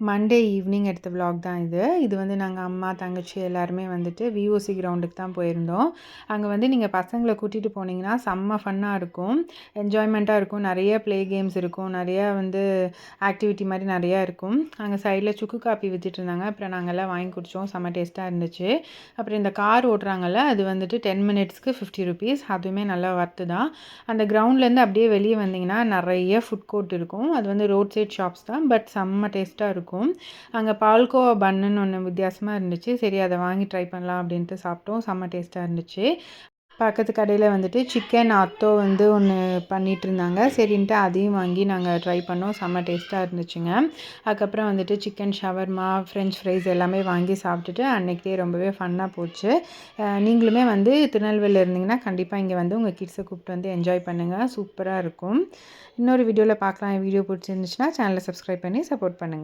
Monday evening எடுத்த vlog தான் இது. இது வந்து நாங்கள் அம்மா தங்கச்சி எல்லாருமே வந்துட்டு விஓசி கிரவுண்டுக்கு தான் போயிருந்தோம். அங்கே வந்து நீங்கள் பசங்களை கூட்டிகிட்டு போனீங்கன்னா செம்ம ஃபன்னாக இருக்கும். என்ஜாய்மெண்ட்டாக இருக்கும். நிறைய ப்ளே கேம்ஸ் இருக்கும். நிறையா வந்து ஆக்டிவிட்டி மாதிரி நிறையா இருக்கும். அங்கே சைடில் சுக்கு காப்பி வித்துட்டு இருந்தாங்க. அப்புறம் நாங்கள் எல்லாம் வாங்கி குடித்தோம் செம்ம டேஸ்ட்டாக இருந்துச்சு. அப்புறம் இந்த கார் ஓட்டுறாங்கல்ல அது வந்துட்டு டென் மினிட்ஸ்க்கு ஃபிஃப்டி ருபீஸ் அதுவுமே நல்லா ஒர்த்து தான். அந்த கிரவுண்ட்லேருந்து அப்படியே வெளியே வந்தீங்கன்னா நிறைய ஃபுட் கோர்ட் இருக்கும். அது வந்து ரோட் சைட் ஷாப்ஸ் தான். பட் செம்ம டேஸ்ட்டாக இருக்கும். அங்கே பால்கோவா பன்னுன்னு ஒன்று வித்தியாசமாக இருந்துச்சு. சரி அதை வாங்கி ட்ரை பண்ணலாம் அப்படின்ட்டு சாப்பிட்டோம். செம்ம டேஸ்ட்டாக இருந்துச்சு. பக்கத்து கடையில் வந்துட்டு சிக்கன் அத்தோ வந்து ஒன்று பண்ணிகிட்டு இருந்தாங்க. சரின்ட்டு அதையும் வாங்கி நாங்கள் ட்ரை பண்ணோம். செம்ம டேஸ்ட்டாக இருந்துச்சுங்க. அதுக்கப்புறம் வந்துட்டு சிக்கன் ஷவர்மா ஃப்ரெஞ்ச் ஃப்ரைஸ் எல்லாமே வாங்கி சாப்பிட்டுட்டு அன்றைக்கே ரொம்பவே ஃபன்னாக போச்சு. நீங்களுமே வந்து திருநெல்வேலியில் இருந்தீங்கன்னா கண்டிப்பாக இங்கே வந்து உங்கள் கிட்ஸை கூப்பிட்டு வந்து என்ஜாய் பண்ணுங்கள் சூப்பராக இருக்கும். இன்னொரு வீடியோவில் பார்க்கலாம். வீடியோ பிடிச்சிருந்துச்சுன்னா சேனலை சப்ஸ்கிரைப் பண்ணி சப்போர்ட் பண்ணுங்கள்